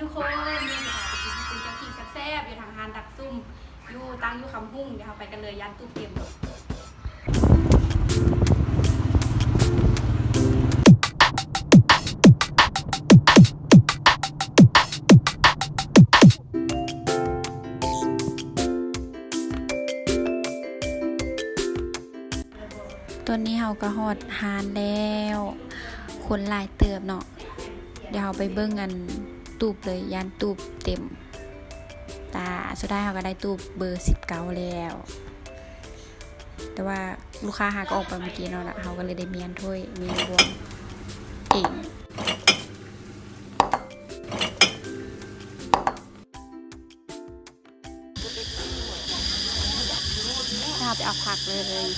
ทุกคนนี่จะพาไปกินเจ้าขิงแซ่บๆอยู่ทางฮานดักซุ่มอยู่ตั้งอยู่คำหุ่งเดี๋ยวเราไปกันเลยยันตู้เตรมตัวนี้เฮาก็ฮอดฮานแล้ว คนหลายเติบเนาะเดี๋ยวเฮาไปเบิ่งกัน ตูบเลยยานตูบเต็ม ตาสุดท้ายเฮาก็ได้ตูบเบอร์19แล้ว แต่ว่าลูกค้าหาก็ออกไปเมื่อกี้เนาะละเฮาก็เลยได้เมียนถ้วยเมียนรวมเองถ้าไปเอาผักเลย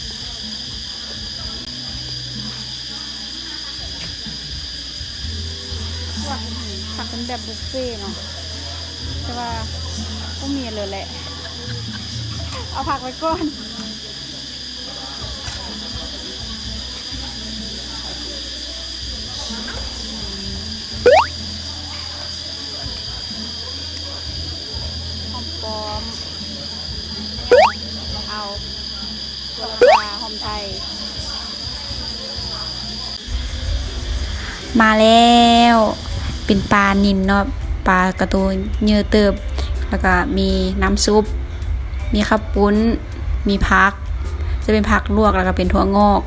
ว่าผักเป็นแบบบุฟเฟ่เนาะแต่ว่าก็มีเลยแหละ เอาผักไว้ก่อนหอมปลอม เอาตัวปลาหอมไทยมาแล้ว เป็นปลานินเนาะปลากระตูนเนื้อเติบ แล้วก็มีน้ำซุป มีข้าวปุ้น มีพัก จะเป็นผักลวกแล้วก็เป็นถั่วงอก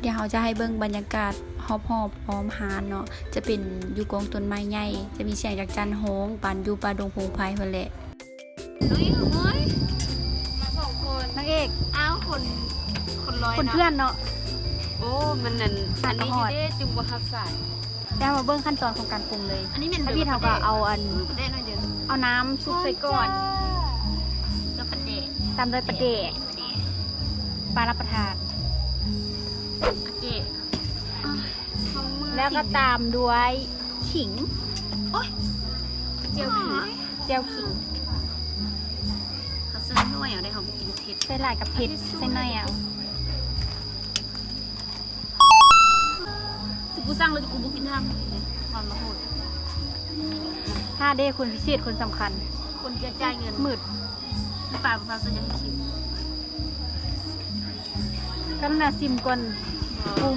เดี๋ยวเราจะให้เบิ่งบรรยากาศหอบหอบๆพร้อมหานเนาะจะเป็นอยู่กองต้นไม้ใหญ่จะมีเสียงจากจันโฮงปันอยู่ปลาดงพงไพเพิ่นแหละเฮ้ยเฮ้ยมาสองคนนางเอก อ้าวคน คนร้อยคนเพื่อนเนาะ โอ้ มันนั่นอัอันนนี้นี้อยู่เด้เด้จุงบัคับสายแล้วมาเบิ่งขั้นตอนของการปรุงเลยอันนี้เป็นถ้าพี่เท่าก็เอาอันประเด็นหน่อยเดียวเอาน้ำซุปใส่ก่อนก็ประเด็นตามด้วยประเดะประเด็นปลารับประทานอาเจอะของมือแล้วก็ตามด้วยขิงเจียวผิวเจียวขิงเขาซื้อหน่วยเอาได้เขาไปกินเผ็ดใส่หลายกับเผ็ดใส่หน่อยอะ สร้างเลยที่กูบุกินทำความมาโหดถ้าได้คนพิเศษคนสำคัญ คนจะจ่ายเงินมืดหรือเปล่าภาษายังคิดก็น่าซิมก่อนปรุง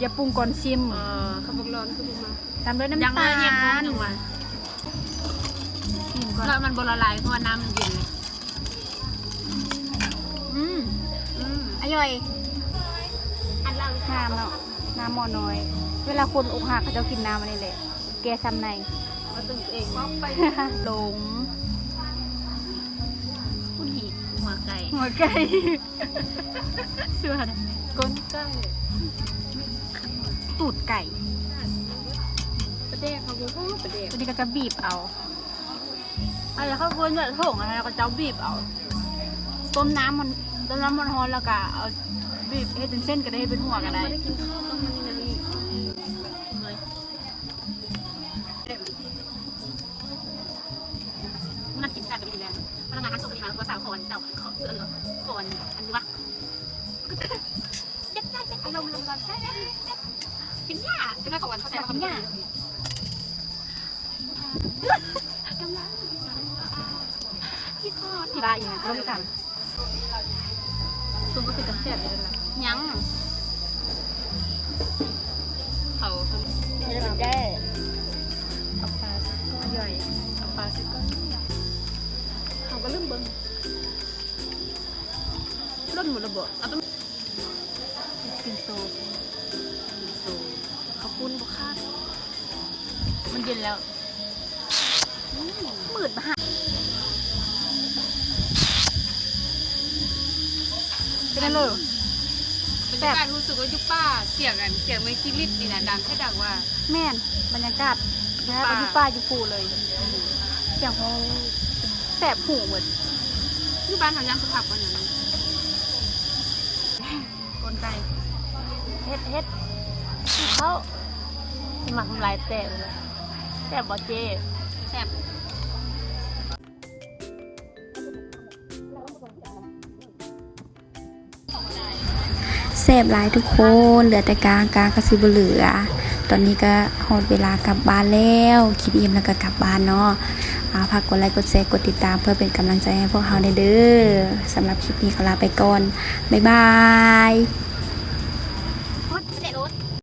อย่าปรุงก่อนชิมเออเขาบอกร้อนคือบุกมาตามด้วยยังน้ำเลตายยังลยังว่ะชิมก่อนแล้วมันบละลายเพราะว่าน้ำมันเย็นเลยอืมอืมอร่อยอันเราน้ำเนาะ น้ำหมอน้อย เวลาคนอกหักเขาจะกินน้ำอันนี้แหละ แกซ้ำในเราตึงเองว่าไปหลงคุณหีหัวไก่หัวไก่เสื้อนะก้นไก่ตูดไก่ประเด็เขาบอกว่าประเด็ตัวนี้ก็จะบีบเอาอะไรเขาควรจะถงอะไรแล้วก็จะบีบเอาต้มน้ำมันต้มน้ำมันร้อนแล้วก็เอา บีบให้เป็นเส้นก็ได้ให้เป็นหัวก็ได้ไม่ได้กินข้าวต้มมันนี่นะนี่เลยมันน่ากินแต่ไปกินแล้วพนักงานส่งไปมาภาษาคนเจ้าขอเพื่อนเหรอคนอันนี้วะเจ็บใจเจ็บอารมณ์ลงก่อนกินยาจะได้ของวันเข้าใจว่ากินยาที่คอที่บ้านอย่างนั้นร่วมกันซุปก็คือกระเสียดเลยล่ะ ยังเขาไม่ได้ได้เอาปลาซิก้อนใหญ่เอาปลาซิก้อนเขาก็เริ่มเบิ้งร่นหมดระเบิดเอาต้องกินโซโซ่เขาปุ้นบุคาดมันเย็นแล้วมืดมาหาเป็นไงเลย บรรยากาศรู้สึกว่ายุคป้าเสียงกันเสียงไม่คิริดนี่นะดังแค่ดังว่า แม่นบรรยากาศนะป่าเป็นที่ป้าอยู่ภูเลยเสียงโฮแสบหูเหมือนที่บ้านทำย่างสุภาพวันนั้นกลไกเฮ็ดเฮ็ดเขาสมัครทำลายแตะเลยแสบบอเจแซ่บ แสบหลายทุกคน เหลือแต่กลางกลางก็สิบเหลือ ตอนนี้ก็หอดเวลากลับบ้านแล้ว คิดอิ่มแล้วก็กลับบ้านเนาะอ่าฝากกดไลค์กดแชร์กดติดตามเพื่อเป็นกำลังใจให้พวกเราในเด้อสำหรับคลิปนี้ก็ลาไปก่อน บ๊ายบาย